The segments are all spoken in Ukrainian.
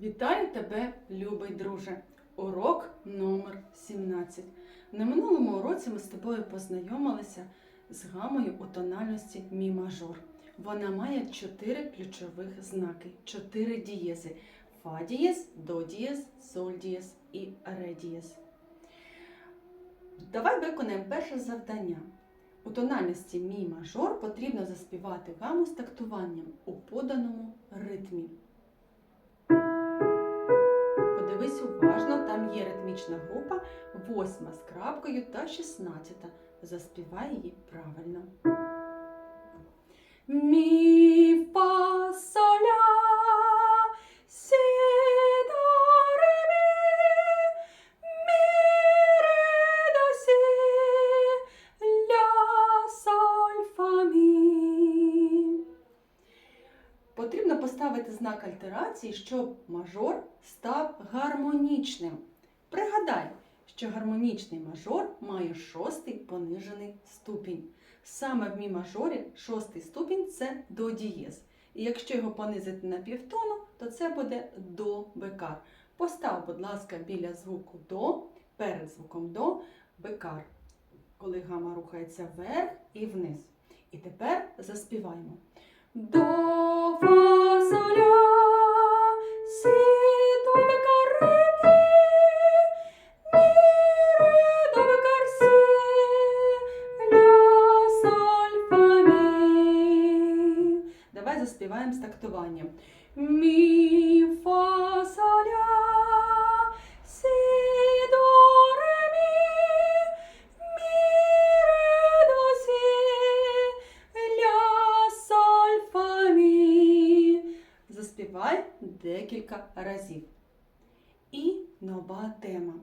Вітаю тебе, любий друже! Урок номер 17. На минулому уроці ми з тобою познайомилися з гамою у тональності мі мажор. Вона має чотири ключових знаки, чотири дієзи: фа дієз, до дієз, соль дієз і ре дієз. Давай виконаємо перше завдання. У тональності мі мажор потрібно заспівати гаму з тактуванням у поданому ритмі. Подивись уважно, там є ритмічна група, восьма з крапкою та шістнадцята. Заспівай її правильно. Мі, фа, соль, знак альтерації, щоб мажор став гармонічним. Пригадай, що гармонічний мажор має шостий понижений ступінь. Саме в мі мажорі шостий ступінь це до дієз. І якщо його понизити на півтону, то це буде до бекар. Постав, будь ласка, біля звуку до, перед звуком до бекар, коли гама рухається вверх і вниз. І тепер заспіваємо. До фа Давай заспіваємо з тактуванням. Мі фа соль, ля, сі до ре мі, мі ре до сі, ля соль фа мі. Заспівай декілька разів. І нова тема.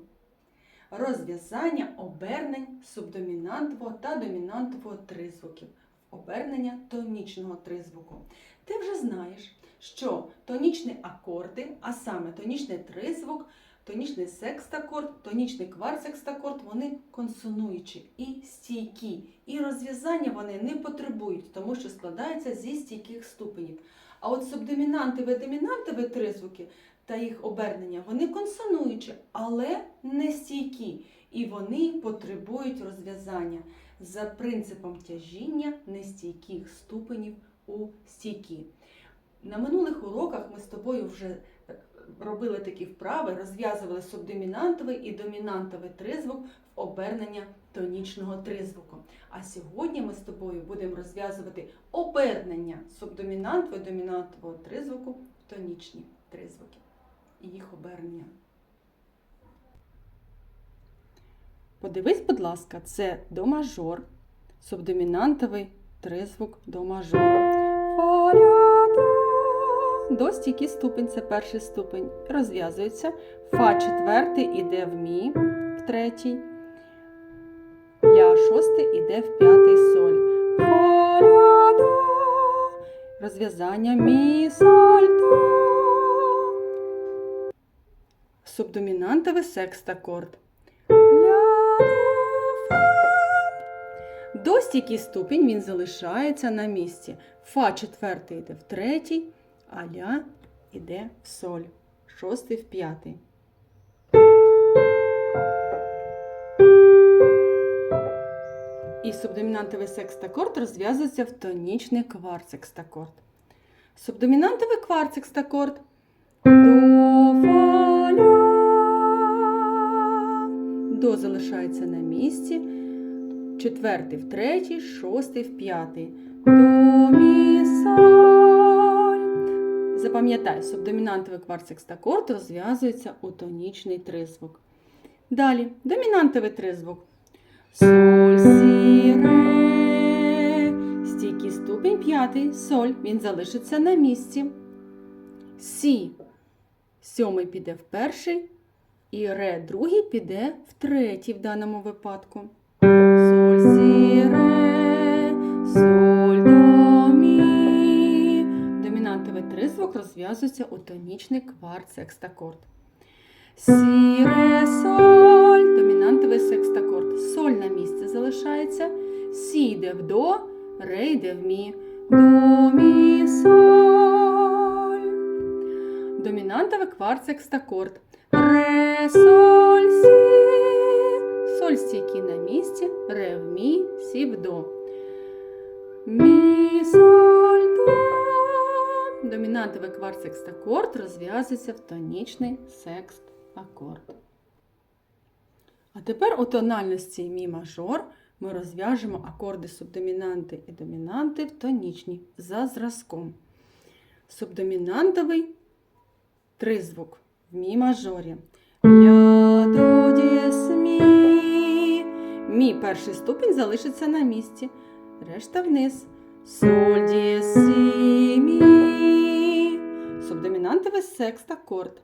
Розв'язання обернень субдомінантового та домінантового тризвуків. Обернення тонічного тризвуку. Ти вже знаєш, що тонічні акорди, а саме тонічний тризвук, тонічний секстакорд, тонічний кварцекстакорд, вони консонуючі і стійкі. І розв'язання вони не потребують, тому що складаються зі стійких ступенів. А от субдомінантові домінантові тризвуки та їх обернення, вони консонуючі, але не стійкі. І вони потребують розв'язання за принципом тяжіння нестійких ступенів у стійкі. На минулих уроках ми з тобою вже е, робили такі вправи, розв'язували субдомінантовий і домінантовий тризвук в обернення тонічного тризвуку. А сьогодні ми з тобою будемо розв'язувати обернення субдомінантового і домінантового тризвуку в тонічні тризвуки і їх обернення. Подивись, будь ласка, це до мажор, субдомінантовий тризвук до мажор. До. Стійкий ступень це перший ступень. Розв'язується. Фа четвертий іде в мі в третій. Ля шостий іде в п'ятий соль. Фа, ля, до. Розв'язання мі, соль, до. Субдомінантовий секстакорд. До стійкий ступінь він залишається на місці. Фа четвертий йде в третій, а ля йде в соль. Шостий в п'ятий. І субдомінантовий секстакорд розв'язується в тонічний кварцекстакорд. Субдомінантовий кварцекстакорд до фа ля. До залишається на місці. Четвертий в третій, шостий в п'ятий. До мі. Запам'ятай, субдомінантовий кварцекстакорд розв'язується у тонічний тризвук. Далі домінантовий тризвук. Соль, сі, ре. Стійкий ступінь п'ятий. Соль. Він залишиться на місці. Сі. Сьомий піде в перший. І ре другий піде в третій в даному випадку. Тризвук розв'язується у тонічний кварт-секстакорд. Сі, ре, соль, домінантовий секстакорд. Соль на місці залишається. Сі йде в до, ре йде в мі. До, мі, соль. Домінантовий кварт секстакорд. Ре, соль, сі. Соль стійкий на місці. Ре в мі, сі в до. Домінантовий кварт секстакорд розв'язується в тонічний секст акорд. А тепер у тональності мі мажор ми розв'яжемо акорди субдомінанти і домінанти в тонічні за зразком. Субдомінантовий тризвук в мі мажорі. Ля, до, дієс, мі. Мі перший ступінь залишиться на місці. Решта вниз. Соль, дієс, сі, мі. Субдомінантовий секст акорд.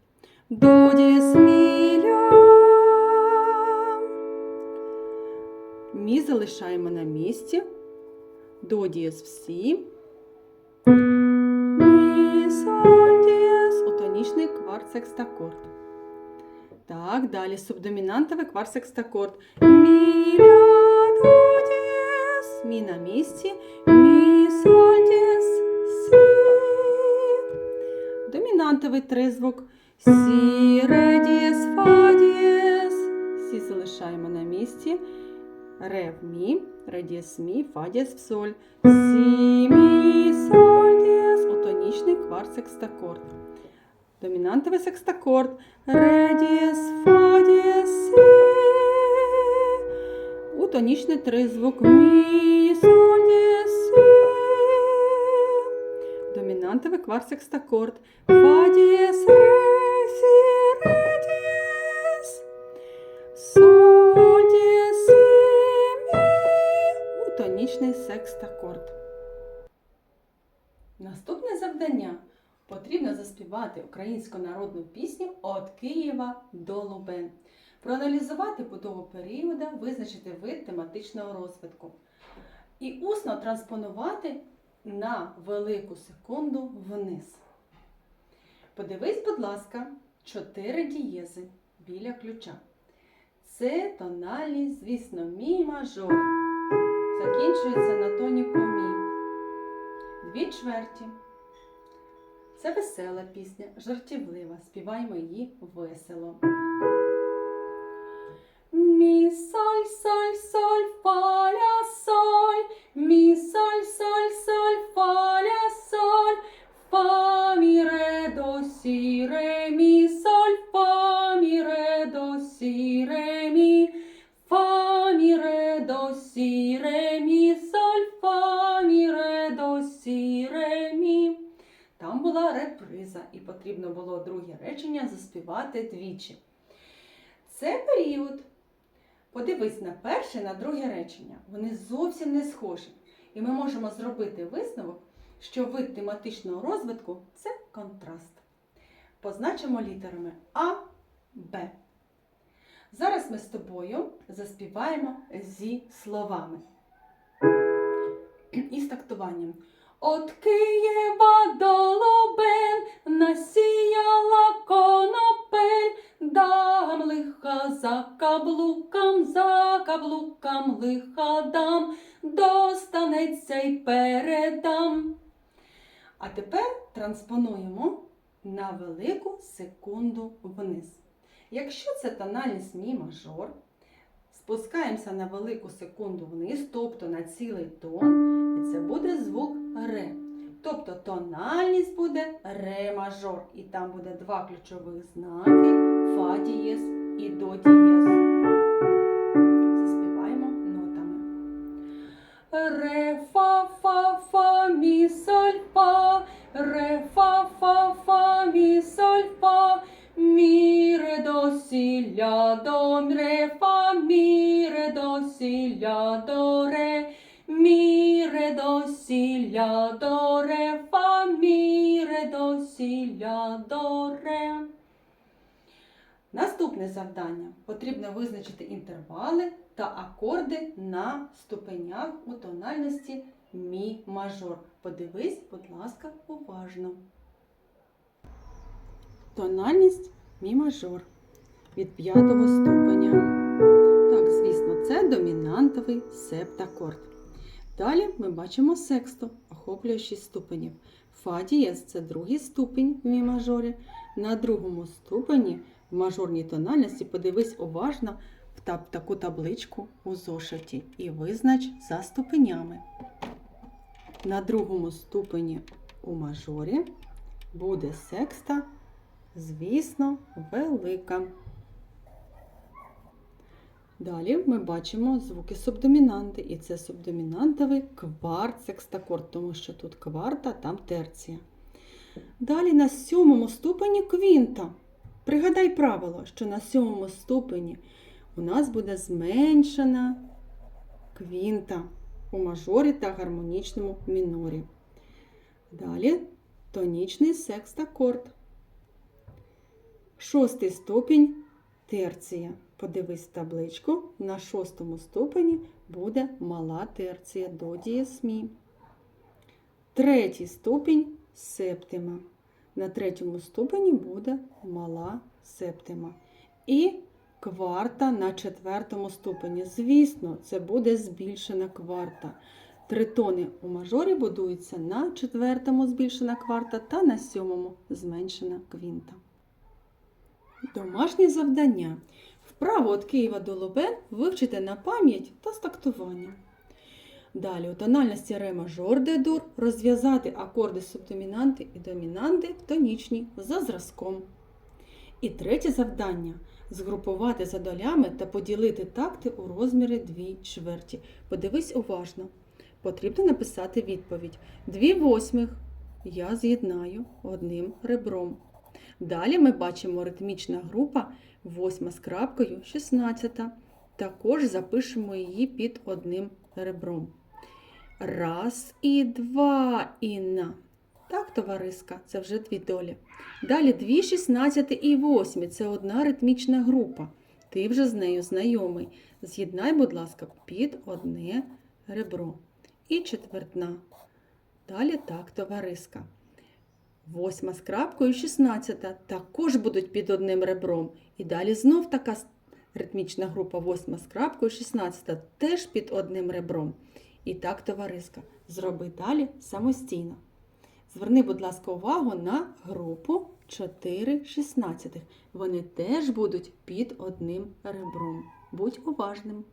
До, дієс, мі. Залишаємо на місці. До дієс всі. Мі, соль, дієс. У тонічний кварт секстакорд. Так, далі субдомінантовий кварт секстакорд. Мі, ля, до дієс. Мі на місці. Мі, соль, дієс, Домінантовий тризвук. Сі, ре, дієс, фа, дієс. Сі залишаємо на місці. Ре в мі, ре дієс мі, фа дієс в соль. Сі, мі, соль дієс. У тонічний кварт секстакорд. Домінантовий секстакорд. Ре дієс, фа дієс, сі. У тонічний тризвук. Мі, соль Домінантовий кварт секстакорд. Фа дієс, ре, сі, ре дієс. Соль дієс, сі, мі. У тонічний секстакорд. Наступне завдання. Потрібно заспівати українську народну пісню «От Києва до Лубен. Проаналізувати будову періоду, визначити вид тематичного розвитку. І усно транспонувати на велику секунду вниз. Подивись, будь ласка, чотири дієзи біля ключа. Це тональність, звісно, мі мажор. Закінчується на тоніку мі. Дві чверті. Це весела пісня, жартівлива. Співаємо її весело. Мі, соль, соль, соль, фа, ля, соль. Мі, соль, соль, соль, фа, ля, соль. Фа, мі, ре, до, сі, ре, мі, соль, фа, мі, ре, до, сі, ре, мі. Фа, мі, ре, до, сі, ре, мі, соль, фа, мі, ре, до, сі, ре, мі. Там була реприза, і потрібно було друге речення заспівати двічі. Це період. Подивись на перше, на друге речення. Вони зовсім не схожі. І ми можемо зробити висновок, що вид тематичного розвитку це контраст. Позначимо літерами А, Б. Зараз ми з тобою заспіваємо зі словами. І з тактуванням. От Києва до Лубен насіяла конопель, дам лиха за каблукам, за каблукам лиха дам, достанеться й передам. А тепер транспонуємо на велику секунду вниз. Якщо це тональність мі мажор, спускаємося на велику секунду вниз, тобто на цілий тон, і це буде звук ре. Тобто тональність буде ре мажор. І там буде два ключових знаки фа дієс і до дієс. Мі, ре, до. Наступне завдання. Потрібно визначити інтервали та акорди на ступенях у тональності мі мажор. Подивись, будь ласка, уважно. Тональність мі мажор від п'ятого ступеня. Так, звісно, це домінантовий септакорд. Далі ми бачимо сексто, охоплює 6 ступенів. Фа дієз – це другий ступінь в мі мажорі. На другому ступені в мажорній тональності подивись уважно в таку табличку у зошиті і визнач за ступенями. На другому ступені у мажорі буде секста, звісно, велика. Далі ми бачимо звуки субдомінанти, і це субдомінантовий кварт секстакорд, тому що тут кварта, там терція. Далі на сьомому ступені квінта. Пригадай правило, що на сьомому ступені у нас буде зменшена квінта у мажорі та гармонічному мінорі. Далі тонічний секстакорд. Шостий ступінь терція. Подивись табличку. На шостому ступені буде мала терція до дієсмі. Третій ступінь септима. На третьому ступені буде мала септима. І кварта на четвертому ступені. Звісно, це буде збільшена кварта. Тритони у мажорі будуються на четвертому збільшена кварта та на сьомому зменшена квінта. Домашнє завдання. Вправо від Києва до Лобен вивчити на пам'ять та з тактуванням. Далі у тональності ре мажор де дур розв'язати акорди субдомінанти і домінанти в тонічній за зразком. І третє завдання згрупувати за долями та поділити такти у розміри 2 чверті. Подивись уважно. Потрібно написати відповідь. 2 восьмих я з'єднаю одним ребром. Далі ми бачимо ритмічна група 8 з крапкою 16. Також запишемо її під одним ребром. Раз і два і на. Так, товариска, це вже дві долі. Далі 2, 16 і 8. Це одна ритмічна група. Ти вже з нею знайомий. З'єднай, будь ласка, під одне ребро. І четвертна. Далі так, товариска. Восьма з крапкою 16 також будуть під одним ребром. І далі знов така ритмічна група восьма з крапкою 16 теж під одним ребром. І так, товариска, зроби далі самостійно. Зверни, будь ласка, увагу на групу 4 16. Вони теж будуть під одним ребром. Будь уважним.